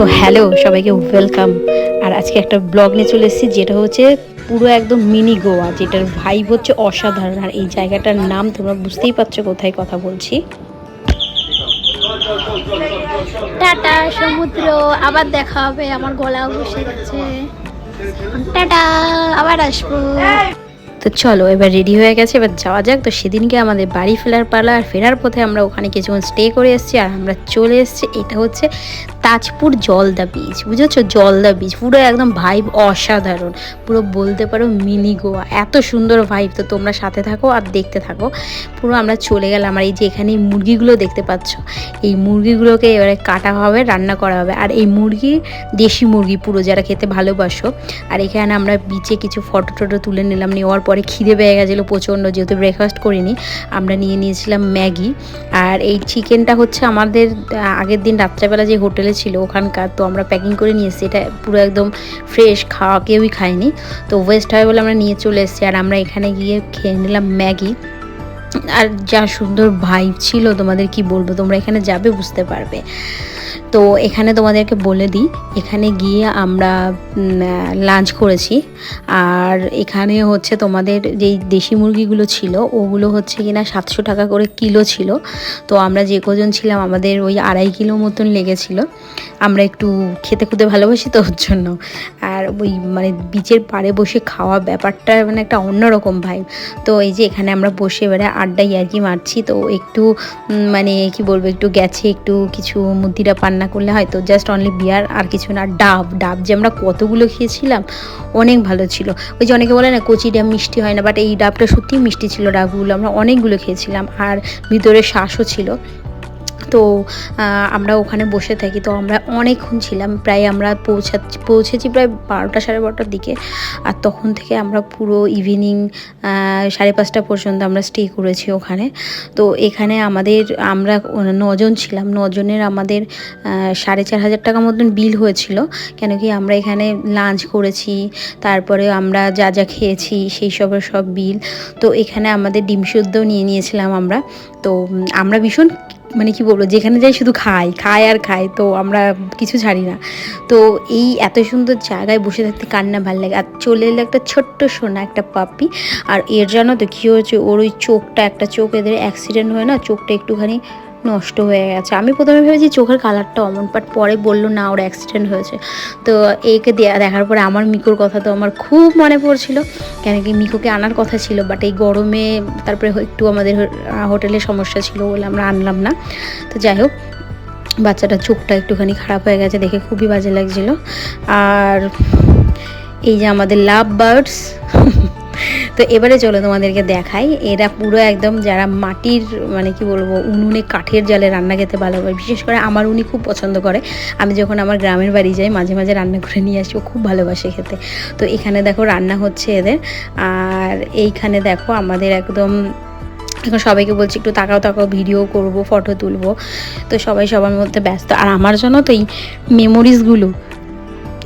So hello সবাইকে welcome আর আজকে একটা ব্লগ নিয়ে চলে এসেছি, যেটা হচ্ছে পুরো একদম মিনি গোয়া, যেটার ভাইব হচ্ছে অসাধারণ। আর এই জায়গাটার নাম তোমরা বুঝতেই পারছ কোথায় কথা বলছি। টাটা, সমুদ্র, আবার দেখা হবে, আমার গলা বসে গেছে টাটা, আবার আসব। তো চলো, এবার রেডি হয়ে গেছে, এবার যাওয়া যাক। তো সেদিনকে আমাদের বাড়ি ফেরার পালা আর ফেরার পথে আমরা ওখানে কিছুক্ষণ স্টে করে এসেছি আর আমরা চলে এসেছি, এটা হচ্ছে তাজপুর জলদা বিচ বুঝেছ? জলদা বিচ পুরো একদম ভাইব অসাধারণ। পুরো বলতে পারো মিনি গোয়া, এত সুন্দর ভাইব তো তোমরা সাথে থাকো আর দেখতে থাকো। পুরো আমরা চলে গেলাম আর এই যে এখানে মুরগিগুলো দেখতে পাচ্ছ, এই মুরগিগুলোকে এবারে কাটা হবে, রান্না করা হবে। আর এই মুরগি, দেশি মুরগি পুরো যারা খেতে ভালোবাসো। আর এখানে আমরা বিচে কিছু ফটো টটো তুলে নিলাম, নেওয়ার পরে খিদে পেয়ে গেছিল প্রচণ্ড, যেহেতু ব্রেকফাস্ট করিনি, আমরা নিয়ে নিয়েছিলাম ম্যাগি। আর এই চিকেনটা হচ্ছে আমাদের আগের দিন রাত্রেবেলা যে হোটেলে ছিল ওখানকার, তো আমরা প্যাকিং করে নিয়ে এসেছি। এটা পুরো একদম ফ্রেশ খাওয়া কেউই খায়নি। তো ওয়েস্ট হয় বলে আমরা নিয়ে চলে এসেছি। আর আমরা এখানে গিয়ে খেয়ে নিলাম ম্যাগি। আর যা সুন্দর ভাইব ছিল, তোমাদের কি বলব? তোমরা এখানে যাবে, বুঝতে পারবে। তো এখানে তোমাদেরকে বলে দিই, এখানে গিয়ে আমরা লাঞ্চ করেছি। আর এখানে হচ্ছে তোমাদের যেই দেশি মুরগিগুলো ছিল, ওগুলো হচ্ছে কিনা সাতশো টাকা করে কিলো ছিল। তো আমরা যে কজন ছিলাম, আমাদের ওই আড়াই কিলো মতন লেগেছিল। আমরা একটু খেতে খুঁতে ভালোবাসি তো ওর জন্য। আর ওই মানে বিচের পাড়ে বসে খাওয়া ব্যাপারটা মানে একটা অন্যরকম ভাই তো এই যে এখানে আমরা বসে এবারে আড্ডাই আর মারছি, তো একটু মানে কি বলব, একটু গেছে, একটু কিছু মুদিরা পান্না করলে হয় তো জাস্ট অনলি বিয়ার আর কিছু না, ডাব। ডাব যে আমরা কতগুলো খেয়েছিলাম, অনেক ভালো ছিল। ওই যে অনেকে বলে না, কচি ডাব মিষ্টি হয় না বাট এই ডাবটা সত্যিই মিষ্টি ছিল, ডাবগুলো আমরা অনেকগুলো খেয়েছিলাম। আর ভিতরে শ্বাসও ছিল। তো আমরা ওখানে বসে থাকি। তো আমরা অনেকক্ষণ ছিলাম, প্রায় আমরা পৌঁছা পৌঁছেছি প্রায় বারোটা সাড়ে বারোটার দিকে। আর তখন থেকে আমরা পুরো ইভিনিং সাড়ে পাঁচটা পর্যন্ত আমরা স্টে করেছি ওখানে। তো এখানে আমাদের, আমরা নজন ছিলাম। নজনের আমাদের সাড়ে চার হাজার টাকা মতন বিল হয়েছিল। কেন কি আমরা এখানে লাঞ্চ করেছি, তারপরে আমরা যা যা খেয়েছি, সেই সবের সব বিল তো এখানে আমাদের ডিম শুদ্ধও নিয়ে নিয়েছিলাম আমরা। তো আমরা ভীষণ মানে কি বলব, যেখানে যাই শুধু খাই খাই আর খাই, তো আমরা কিছু ছাড়ি না। তো এই এত সুন্দর জায়গায় বসে থাকতে কান্না ভালো লাগে? আর চলে এলো একটা ছোট্ট সোনা, একটা পাপি আর এর জন্য তো কী হয়েছে? ওর ওই চোখটা, একটা চোখ এদের অ্যাক্সিডেন্ট হয় না? চোখটা একটুখানি নষ্ট হয়ে গেছে। আমি প্রথমে ভেবেছি চোখের কালারটা অমন বাট পরে বলল, না, ওর অ্যাক্সিডেন্ট হয়েছে। তো একে দেখার পরে আমার মিকোর কথা তো আমার খুব মনে পড়ছিল, কেন কি মিকোকে আনার কথা ছিল বাট এই গরমে তারপরে একটু আমাদের হোটেলে সমস্যা ছিল বলে আমরা আনলাম না। তো যাই হোক, বাচ্চাটার চোখটা একটুখানি খারাপ হয়ে গেছে, দেখে খুবই বাজে লাগছিল। আর এই যে আমাদের লাভ বার্ডস তো এবারে চলো তোমাদেরকে দেখাই। এরা পুরো একদম যারা মাটির মানে কি বলব, উনুনে কাঠের জালে রান্না খেতে ভালোবাসে। বিশেষ করে আমার উনি খুব পছন্দ করে। আমি যখন আমার গ্রামের বাড়ি যাই, মাঝে মাঝে রান্না করে নিয়ে আসি। ও খুব ভালোবাসে খেতে। তো এখানে দেখো রান্না হচ্ছে এদের। আর এইখানে দেখো আমাদের একদম, এখন সবাইকে বলছি একটু তাকাও তাকাও, ভিডিও করব, ফটো তুলবো। তো সবাই সবার মধ্যে ব্যস্ত। আর আমার জন্য তো এই মেমোরিজগুলো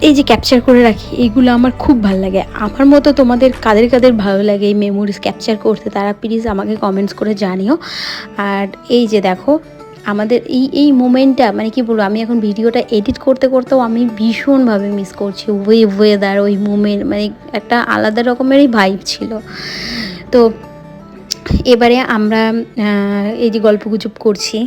এই যে ক্যাপচার করে রাখি এইগুলো আমার খুব ভালো লাগে। আমার মতো তোমাদের কাদের কাদের ভালো লাগে এই মেমোরিজ ক্যাপচার করতে, তারা প্লিজ আমাকে কমেন্টস করে জানিও। আর এই যে দেখো, আমাদের এই এই মোমেন্টটা মানে কি বলব, আমি এখন ভিডিওটা এডিট করতে করতেও আমি ভীষণভাবে মিস করছি। ওয়ে ওয়েদার ওই মোমেন্ট মানে একটা আলাদা রকমেরই ভাইব ছিল। তো এবারে আমরা এই যে গল্পগুজব করছি।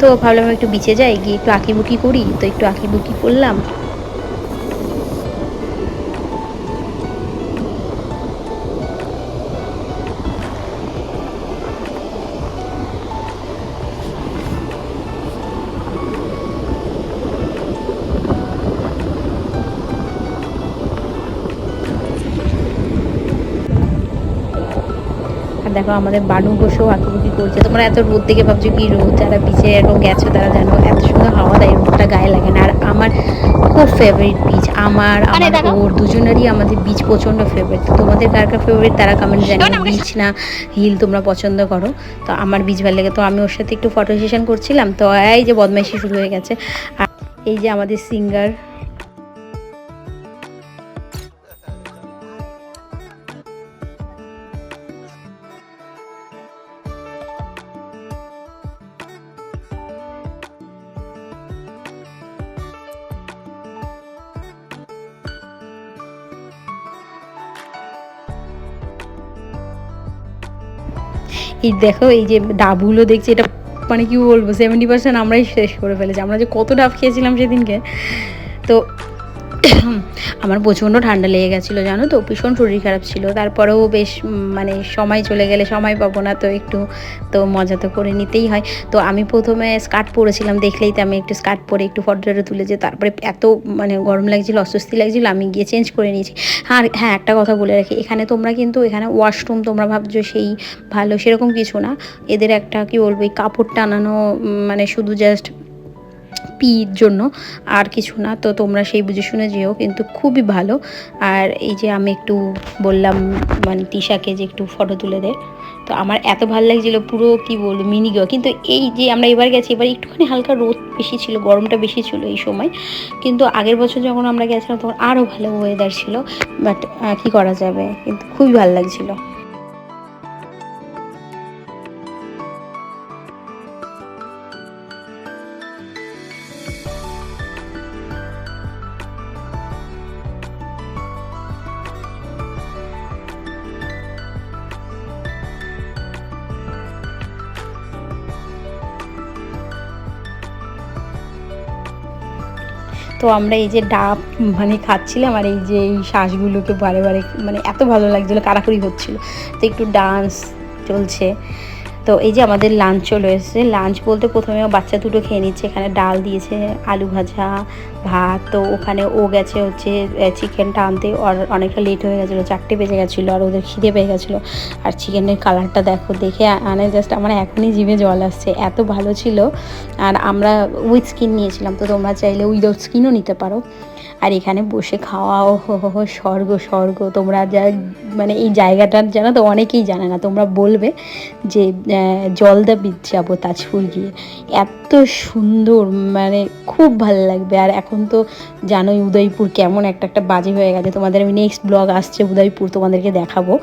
তো ভাবলাম একটু বিচে যাই গিয়ে একটু আঁকিবুকি করি তো একটু আঁকিবুকি করলাম। দেখো আমাদের বানু বসেও আঁকিবুকি করছে। তোমরা এত রোদ দেখে ভাবছ কি রোদ? যারা বিচে এরকম গেছো তারা জানো এত সুন্দর হাওয়া দেয় রোদটা গায়ে লাগে না। আর আমার খুব ফেভারিট বিচ আমার আমার ওর দুজনেরই আমাদের বিচ প্রচণ্ড ফেভারিট তো তোমাদের কার কার ফেভারিট তারা কমেন্ট জানিয়ে বিচ না হিল তোমরা পছন্দ করো। তো আমার বিচ ভালো লাগে তো আমি ওর সাথে একটু ফটো সেশন করছিলাম। তো এই যে বদমাইশি শুরু হয়ে গেছে। আর এই যে আমাদের সিঙ্গার এই দেখো, এই যে ডাবগুলো দেখছি, এটা মানে কি বলব সেভেন্টি পার্সেন্ট আমরাই শেষ করে ফেলেছি। আমরা যে কত ডাব খেয়েছিলাম সেদিনকে। তো আমার প্রচণ্ড ঠান্ডা লেগে গেছিল, জানো তো? ভীষণ শরীর খারাপ ছিল। তারপরেও বেশ মানে সময় চলে গেলে সময় পাবো না, তো একটু, তো মজা তো করে নিতেই হয়। তো আমি প্রথমে স্কার্ট পরেছিলাম, দেখলেই তো আমি একটু স্কার্ট পরে একটু ফটোটা তুলে যে তারপরে এত মানে গরম লাগছিল, অস্বস্তি লাগছিল, আমি গিয়ে চেঞ্জ করে নিয়েছি। আর হ্যাঁ একটা কথা বলে রাখি, এখানে তোমরা কিন্তু এখানে ওয়াশরুম তোমরা ভাবছ সেই ভালো, সেরকম কিছু না। এদের একটা কি বলব, এই কাপড় টানানো মানে শুধু জাস্ট পির জন্য আর কিছু না। তো তোমরা সেই বুঝে শুনে যেও, কিন্তু খুবই ভালো। আর এই যে আমি একটু বললাম মানে তিশাকে যে একটু ফটো তুলে দে। তো আমার এত ভালো লাগছিল পুরো, কি বলব মিনি গো কিন্তু এই যে আমরা এবার গেছি, এবার একটুখানি হালকা রোদ বেশি ছিল, গরমটা বেশি ছিল এই সময়। কিন্তু আগের বছর যখন আমরা গেছিলাম, তখন আরও ভালো ওয়েদার ছিল। বাট কি করা যাবে? কিন্তু খুবই ভালো লাগছিল। তো আমরা এই যে ডাব মানে খাচ্ছিলাম আর এই যে এই শ্বাসগুলোকে বারে বারে মানে এত ভালো লাগছিল কারাকুরি হচ্ছিল। তো একটু ডান্স চলছে। তো এই যে আমাদের লাঞ্চ চলে এসেছে। লাঞ্চ বলতে প্রথমে বাচ্চা দুটো খেয়ে নিচ্ছে। এখানে ডাল দিয়েছে, আলু ভাজা, ভাত। তো ওখানে ও গেছে হচ্ছে চিকেনটা আনতে। অনেকটা লেট হয়ে গেছিল, চারটে বেজে গেছিল আর ওদের খিদে পেয়ে গেছিল। আর চিকেনের কালারটা দেখো, দেখে মানে জাস্ট আমার এখনই জিভে জল আসছে। এত ভালো ছিল। আর আমরা উইথ স্কিন নিয়েছিলাম। তো তোমরা চাইলে উইদাউট স্কিনও নিতে পারো। আর এখানে বসে খাওয়া ও হো স্বর্গ স্বর্গ। তোমরা যা মানে এই জায়গাটার জানো তো, অনেকেই জানে না। তোমরা বলবে যে জলদা বীচ যাব তাজপুর গিয়ে। এত সুন্দর মানে খুব ভালো লাগবে। আর এখন তো জানোই উদয়পুর কেমন একটা একটা বাজে হয়ে গেছে। তোমাদের আমি নেক্সট ব্লগ আসছে উদয়পুর, তোমাদেরকে দেখাবো।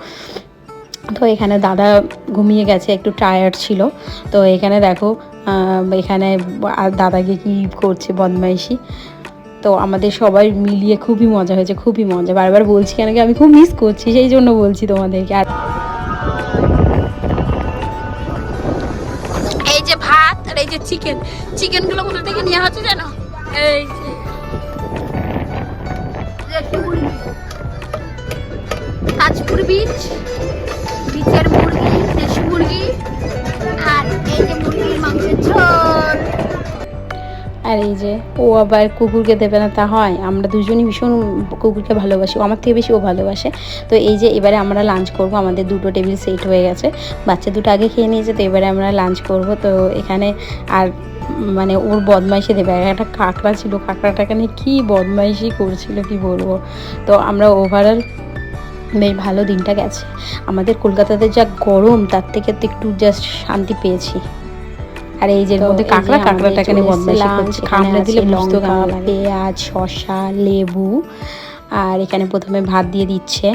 তো এখানে দাদা ঘুমিয়ে গেছে, একটু টায়ার্ড ছিল। তো এখানে দেখো এখানে দাদাকে কি করছে বদমাইশি। তো আমাদের সবাই মিলিয়ে খুবই মজা হয়েছে, খুবই মজা। বারবার বলছি কেন কি আমি খুব মিস করছি, সেই জন্য বলছি তোমাদেরকে। আর এই যে ভাত আর এই যে চিকেন চিকেনগুলো কোথা থেকে নেওয়া হচ্ছে জানো? এই যে। তাজপুর বিচ, বিচের মুরগি, দেশি মুরগি, আর এই যে আর এই যে, ও আবার কুকুরকে দেবে না, তা হয়। আমরা দুজনই ভীষণ কুকুরকে ভালোবাসি। আমার থেকে বেশি ও ভালোবাসে। তো এই যে, এবারে আমরা লাঞ্চ করব। আমাদের দুটো টেবিল সেট হয়ে গেছে। বাচ্চা দুটো আগে খেয়ে নিয়েছে, তো এবারে আমরা লাঞ্চ করব। তো এখানে আর মানে ওর বদমাইশি দেবে। একটা কাঁকড়া ছিল। কাঁকড়াটাকে নিয়ে কী বদমাইশি করছিল, কি বলব? তো আমরা ওভারঅল বেশ ভালো দিনটা গেছে। আমাদের কলকাতাতে যা গরম, তার থেকে তো একটু জাস্ট শান্তি পেয়েছি। আর এই যে মধ্যে কাঁকড়া কাঁকড়াটাকে নিয়ে বদমাইশি করছে। দিলে বুঝতেও পেঁয়াজ শসা লেবু। আর এখানে প্রথমে ভাত দিয়ে দিচ্ছে।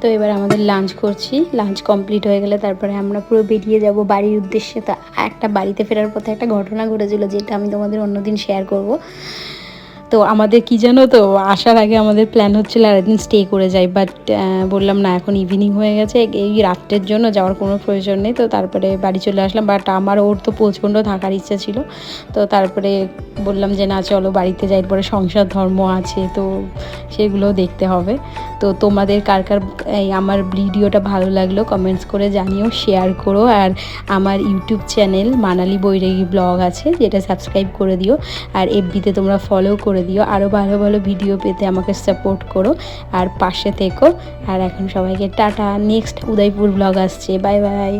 তো এবার আমাদের লাঞ্চ করছি। লাঞ্চ কমপ্লিট হয়ে গেলে তারপরে আমরা পুরো বেরিয়ে যাব বাড়ির উদ্দেশ্যে। তা একটা বাড়িতে ফেরার পথে একটা ঘটনা ঘটেছিল যেটা আমি তোমাদের অন্যদিন শেয়ার করব। তো আমাদের কি জানো তো, আসার আগে আমাদের প্ল্যান হচ্ছিল আর একদিন স্টে করে যাই। বাট বললাম না, এখন ইভিনিং হয়ে গেছে। এই রাত্রের জন্য যাওয়ার কোনো প্রয়োজন নেই। তো তারপরে বাড়ি চলে আসলাম। বাট আমার ওর তো প্রচণ্ড থাকার ইচ্ছা ছিল। তো তারপরে বললাম যে, না, চলো বাড়িতে যাই। পরে সংসার ধর্ম আছে, তো সেগুলোও দেখতে হবে। তো তোমাদের কার কার আমার ভিডিওটা ভালো লাগল কমেন্টস করে জানিও শেয়ার করো। আর আমার YouTube channel Manali Bairagi vlog আছে, যেটা সাবস্ক্রাইব করে দিও। আর এফবিতে তোমরা ফলো করে দিও। আরও ভালো ভালো ভিডিও পেতে আমাকে সাপোর্ট করো। আর পাশে থেকো। আর এখন সবাইকে টাটা। নেক্সট উদয়পুর ব্লগ আসছে। Bye bye